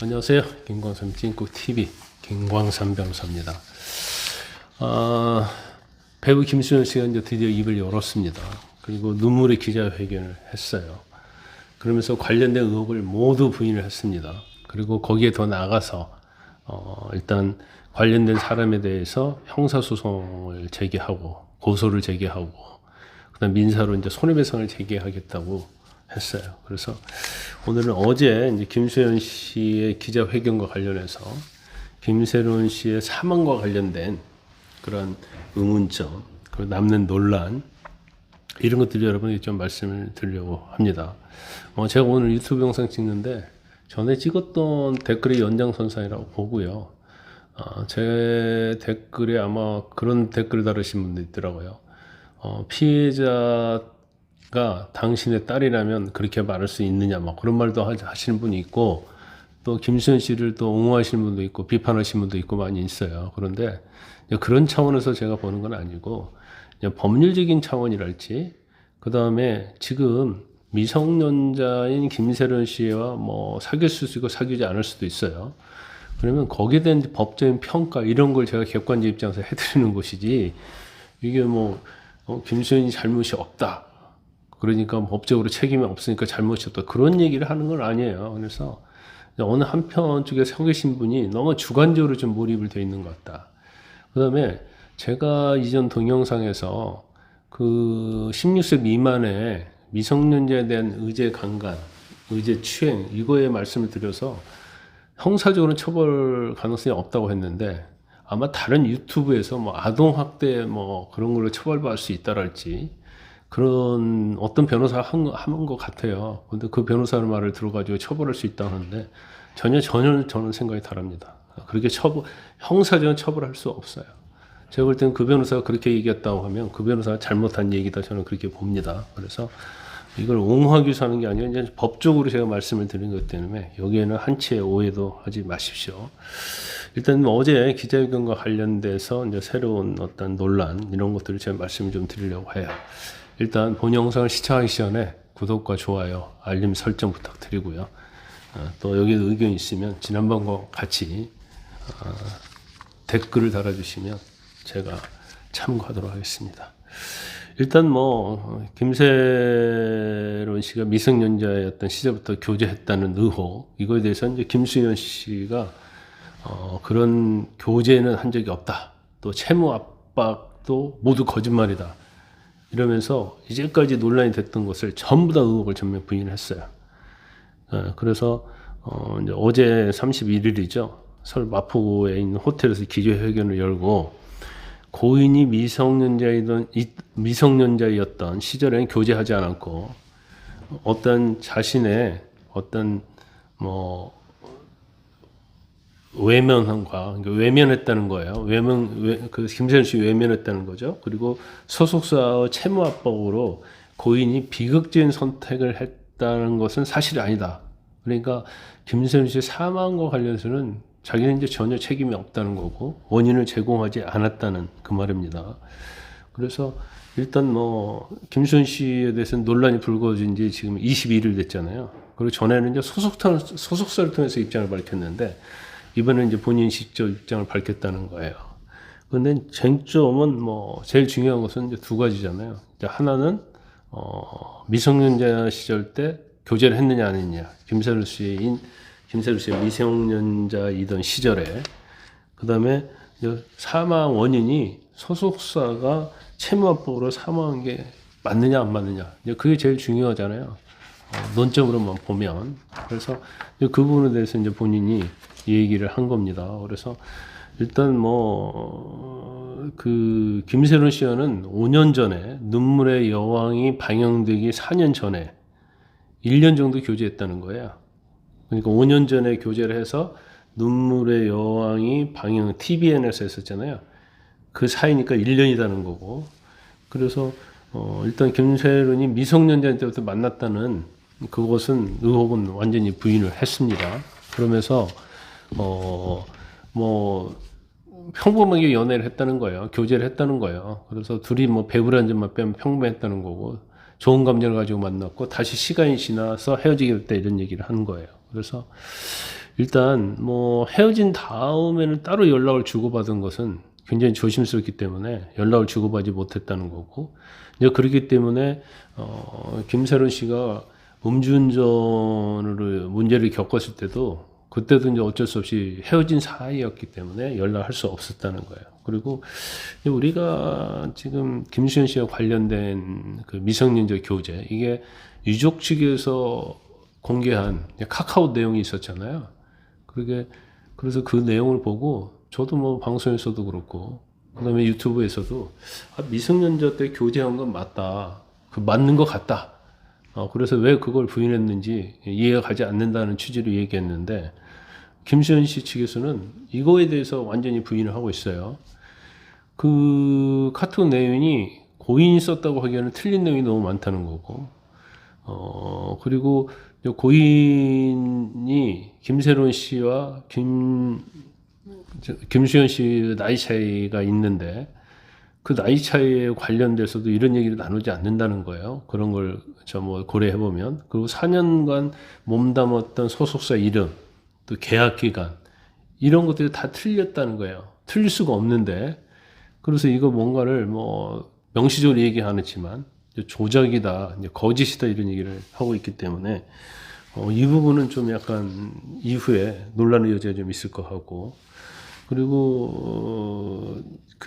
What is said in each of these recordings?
안녕하세요. 김광삼 찐국 TV 김광삼 변호사입니다. 아, 배우 김수현 씨가 이제 드디어 입을 열었습니다. 그리고 눈물의 기자회견을 했어요. 그러면서 관련된 의혹을 모두 부인을 했습니다. 그리고 거기에 더 나아가서 어, 일단 관련된 사람에 대해서 형사소송을 제기하고 고소를 제기하고 그다음 민사로 이제 손해배상을 제기하겠다고 했어요. 그래서 오늘은 어제 이제 김수현 씨의 기자회견과 관련해서 김세론 씨의 사망과 관련된 그런 의문점, 그리고 남는 논란 이런 것들 여러분에게 좀 말씀을 드리려고 합니다. 어, 제가 오늘 유튜브 영상 찍는데 전에 찍었던 댓글의 연장선상이라고 보고요. 어, 제 댓글에 아마 그런 댓글을 다루신 분도 있더라고요. 어, 피해자 가 당신의 딸이라면 그렇게 말할 수 있느냐, 막 그런 말도 하- 하시는 분이 있고, 또 김수현 씨를 또 옹호하시는 분도 있고, 비판하시는 분도 있고 많이 있어요. 그런데 그런 차원에서 제가 보는 건 아니고, 법률적인 차원이랄지, 그 다음에 지금 미성년자인 김세련 씨와 뭐 사귈 수도 있고 사귀지 않을 수도 있어요. 그러면 거기에 대한 법적인 평가 이런 걸 제가 객관적 입장에서 해드리는 것이지 이게 뭐 어, 김수현이 잘못이 없다. 그러니까 법적으로 책임이 없으니까 잘못이 없다. 그런 얘기를 하는 건 아니에요. 그래서 어느 한편 쪽에 서 계신 분이 너무 주관적으로 좀 몰입을 돼 있는 것 같다. 그 다음에 제가 이전 동영상에서 그 16세 미만의 미성년자에 대한 의제 강간, 의제 추행, 이거에 말씀을 드려서 형사적으로는 처벌 가능성이 없다고 했는데 아마 다른 유튜브에서 뭐 아동학대 뭐 그런 걸로 처벌받을 수 있다랄지 그런 어떤 변호사가 한, 거- 하는 것 같아요. 근데 그 변호사의 말을 들어가지고 처벌할 수 있다고 하는데 전혀 전혀 저는 생각이 다릅니다. 그렇게 처벌, 형사적인 처벌할 수 없어요. 제가 볼 때는 그 변호사가 그렇게 얘기했다고 하면 그 변호사가 잘못한 얘기다 저는 그렇게 봅니다. 그래서 이걸 옹호하기 위해서 하는 게 아니라 이제 법적으로 제가 말씀을 드린 것 때문에 여기에는 한치의 오해도 하지 마십시오. 일단 뭐 어제 기자회견과 관련돼서 이제 새로운 어떤 논란 이런 것들을 제가 말씀을 좀 드리려고 해요. 일단 본 영상을 시청하기 전에 구독과 좋아요, 알림 설정 부탁드리고요. 어, 또 여기 의견 있으면 지난번과 같이 어, 댓글을 달아주시면 제가 참고하도록 하겠습니다. 일단 뭐 김세론 씨가 미성년자였던 시절부터 교제했다는 의혹 이거에 대해서 이제 김수현 씨가 어, 그런 교제는 한 적이 없다. 또 채무 압박도 모두 거짓말이다. 이러면서 이제까지 논란이 됐던 것을 전부 다 의혹을 전면 부인했어요. 어, 그래서 어, 어제 31일이죠. 서울 마포구에 있는 호텔에서 기자회견을 열고 고인이 미성년자이던 이- 미성년자였던 시절에는 교제하지 않았고 어떤 자신의 어떤 뭐 외면함과 그러니까 외면했다는 거예요. 외면 외, 그 김세현 씨 외면했다는 거죠. 그리고 소속사의 채무 압박으로 고인이 비극적인 선택을 했다는 것은 사실이 아니다. 그러니까 김세현 씨 사망과 관련해서는 자기는 이제 전혀 책임이 없다는 거고 원인을 제공하지 않았다는 그 말입니다. 그래서 일단 뭐 김수현 씨에 대해서는 논란이 불거진 지 지금 21일 됐잖아요. 그리고 전에는 이제 소속사 소속사를 통해서 입장을 밝혔는데 이번에는 이제 본인 직접 입장을 밝혔다는 거예요. 근데 쟁점은 뭐 제일 중요한 것은 이제 두 가지잖아요. 이제 하나는 어 미성년자 시절 때 교제를 했느냐 안 했느냐. 김세루 씨인 김세루 씨의 미성년자이던 시절에 그다음에 사망 원인이 소속사가 채무 압박으로 사망한 게 맞느냐 안 맞느냐. 이제 그게 제일 중요하잖아요. 어, 논점으로만 보면 그래서 그 부분에 대해서 이제 본인이 이 얘기를 한 겁니다. 그래서 일단 뭐 그 김세론 씨와는 5년 전에 눈물의 여왕이 방영되기 4년 전에 1년 정도 교제했다는 거예요. 그러니까 5년 전에 교제를 해서 눈물의 여왕이 방영 TVN에서 했었잖아요. 그 사이니까 1년이라는 거고. 그래서 어 일단 김세론이 미성년자 때부터 만났다는 그것은 의혹은 완전히 부인을 했습니다. 그러면서 어 뭐 평범하게 연애를 했다는 거예요. 교제를 했다는 거예요. 그래서 둘이 뭐 배우라는 점만 빼면 평범했다는 거고 좋은 감정을 가지고 만났고 다시 시간이 지나서 헤어지게 됐다 이런 얘기를 하는 거예요. 그래서 일단 뭐 헤어진 다음에는 따로 연락을 주고받은 것은 굉장히 조심스럽기 때문에 연락을 주고받지 못했다는 거고 이제 그렇기 때문에 어 김세론 씨가 음주운전으로 문제를 겪었을 때도 그때도 이제 어쩔 수 없이 헤어진 사이였기 때문에 연락할 수 없었다는 거예요. 그리고 우리가 지금 김수현 씨와 관련된 그 미성년자 교제 이게 유족 측에서 공개한 카카오 내용이 있었잖아요. 그게 그래서 그 내용을 보고 저도 뭐 방송에서도 그렇고 그다음에 유튜브에서도 아, 미성년자 때 교제한 건 맞다. 그 맞는 것 같다. 어, 그래서 왜 그걸 부인했는지 이해가 가지 않는다는 취지로 얘기했는데 김수현 씨 측에서는 이거에 대해서 완전히 부인을 하고 있어요. 그 카톡 내용이 고인이 썼다고 하기에는 틀린 내용이 너무 많다는 거고, 어, 그리고 고인이 김세론 씨와 김, 저, 김수현 씨 나이 차이가 있는데, 그 나이 차이에 관련돼서도 이런 얘기를 나누지 않는다는 거예요. 그런 걸 저 뭐 고려해 보면. 그리고 4년간 몸담았던 소속사 이름, 또 계약 기간, 이런 것들이 다 틀렸다는 거예요. 틀릴 수가 없는데, 그래서 이거 뭔가를 뭐 명시적으로 얘기 안 했지만 조작이다, 거짓이다 이런 얘기를 하고 있기 때문에 어, 이 부분은 좀 약간 이후에 논란의 여지가 좀 있을 것 같고 그리고 어,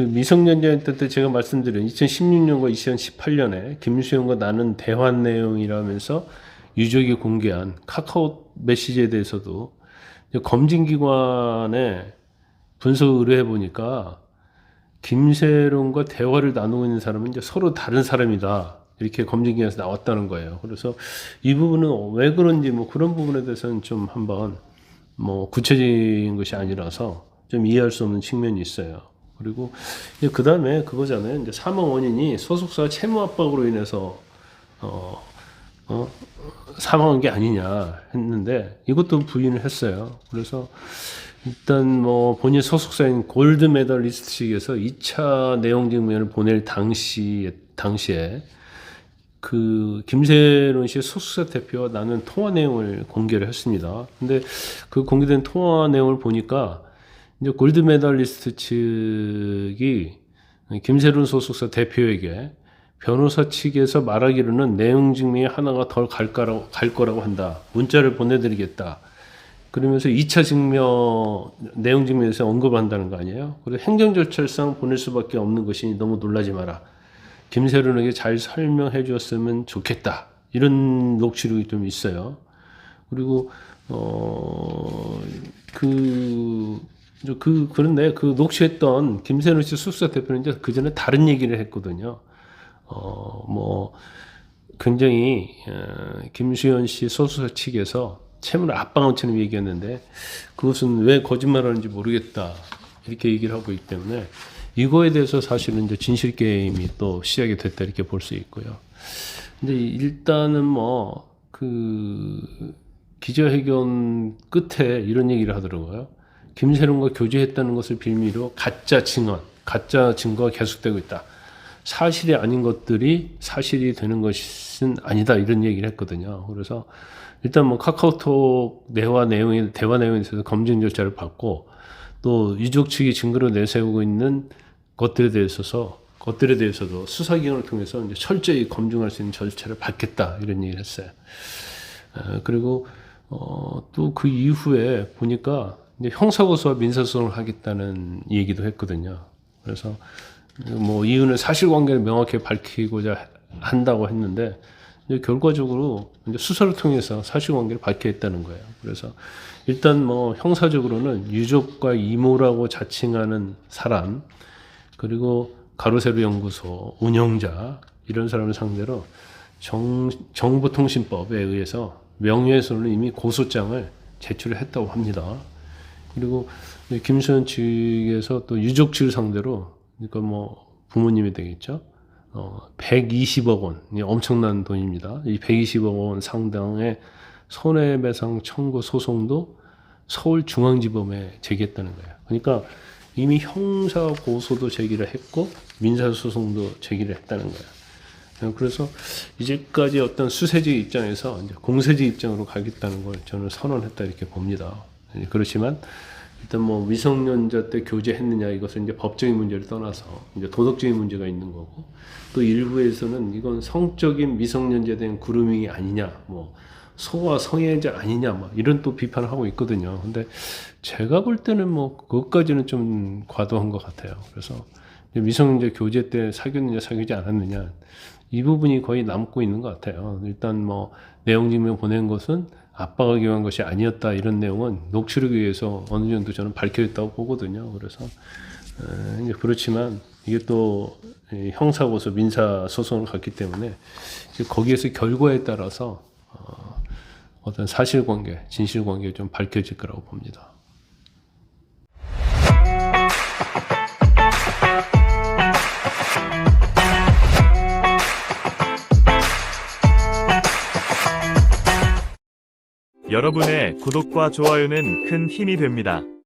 그 미성년자 때 제가 말씀드린 2016년과 2018년에 김수영과 나는 대화 내용이라면서 유족이 공개한 카카오 메시지에 대해서도 검증기관에 분석 의뢰해 보니까 김세론과 대화를 나누고 있는 사람은 이제 서로 다른 사람이다. 이렇게 검증기관에서 나왔다는 거예요. 그래서 이 부분은 왜 그런지 뭐 그런 부분에 대해서는 좀 한번 뭐 구체적인 것이 아니라서 좀 이해할 수 없는 측면이 있어요. 그리고 그 다음에 그거잖아요. 이제 사망 원인이 소속사 채무 압박으로 인해서 어, 어, 사망한 게 아니냐 했는데 이것도 부인을 했어요. 그래서 일단 뭐 본인 소속사인 골드 메달 리스트 측에서 2차 내용 증명을 보낼 당시 당시에 그 김세론 씨의 소속사 대표와 나는 통화 내용을 공개를 했습니다. 근데 그 공개된 통화 내용을 보니까 이제 골드 메달리스트 측이 김세론 소속사 대표에게 변호사 측에서 말하기로는 내용 증명이 하나가 덜 갈 거라고, 갈 거라고 한다. 문자를 보내드리겠다. 그러면서 2차 증명, 내용 증명에서 언급을 한다는 거 아니에요? 그리고 행정 절차상 보낼 수밖에 없는 것이니 너무 놀라지 마라. 김세론에게 잘 설명해 주었으면 좋겠다. 이런 녹취록이 좀 있어요. 그리고, 어, 그, 그, 그런데 그 녹취했던 김세론 씨 숙사 대표는 이제 그 전에 다른 얘기를 했거든요. 어, 뭐, 굉장히, 어, 김수현 씨 소수사 측에서 채무를 압박한처럼 얘기했는데, 그것은 왜 거짓말하는지 모르겠다. 이렇게 얘기를 하고 있기 때문에, 이거에 대해서 사실은 이제 진실 게임이 또 시작이 됐다. 이렇게 볼 수 있고요. 근데 일단은 뭐, 그, 기자회견 끝에 이런 얘기를 하더라고요. 김세론과 교제했다는 것을 빌미로 가짜 증언, 가짜 증거가 계속되고 있다. 사실이 아닌 것들이 사실이 되는 것은 아니다 이런 얘기를 했거든요. 그래서 일단 뭐 카카오톡 대화 내용에 대화 내용에 대해서 검증 절차를 받고 또 유족 측이 증거로 내세우고 있는 것들에 대해서 것들에 대해서도 수사기관을 통해서 이제 철저히 검증할 수 있는 절차를 받겠다 이런 얘기를 했어요. 어, 그리고 어, 또 그 이후에 보니까 이제 형사고소와 민사소송을 하겠다는 얘기도 했거든요. 그래서 뭐 이유는 사실관계를 명확히 밝히고자 한다고 했는데 결과적으로 수사를 통해서 사실관계를 밝혀했다는 거예요. 그래서 일단 뭐 형사적으로는 유족과 이모라고 자칭하는 사람 그리고 가로세로 연구소 운영자 이런 사람을 상대로 정, 정보통신법에 의해서 명예훼손으로 이미 고소장을 제출을 했다고 합니다. 그리고 김수현 측에서 또 유족 측을 상대로 그러니까 뭐 부모님이 되겠죠. 어, 120억 원, 이 엄청난 돈입니다. 이 120억 원 상당의 손해배상 청구 소송도 서울중앙지법에 제기했다는 거예요. 그러니까 이미 형사 고소도 제기를 했고 민사 소송도 제기를 했다는 거예요. 그래서 이제까지 어떤 수세지 입장에서 공세지 입장으로 가겠다는 걸 저는 선언했다 이렇게 봅니다. 예, 그렇지만 일단 뭐 미성년자 때 교제했느냐 이것은 이제 법적인 문제를 떠나서 이제 도덕적인 문제가 있는 거고 또 일부에서는 이건 성적인 미성년자에 대한 그루밍이 아니냐 뭐 소아 성애자 아니냐 뭐 이런 또 비판을 하고 있거든요. 근데 제가 볼 때는 뭐 그것까지는 좀 과도한 것 같아요. 그래서 미성년자 교제 때 사귀었느냐 사귀지 않았느냐 이 부분이 거의 남고 있는 것 같아요. 일단 뭐 내용 증명 보낸 것은 아빠가 기여한 것이 아니었다 이런 내용은 녹취록에 의해서 어느 정도 저는 밝혀졌다고 보거든요. 그래서 에, 이제 그렇지만 이게 또이 형사고소 민사 소송을 갔기 때문에 거기에서 결과에 따라서 어, 어떤 사실관계, 진실관계가 좀 밝혀질 거라고 봅니다. 여러분의 구독과 좋아요는 큰 힘이 됩니다.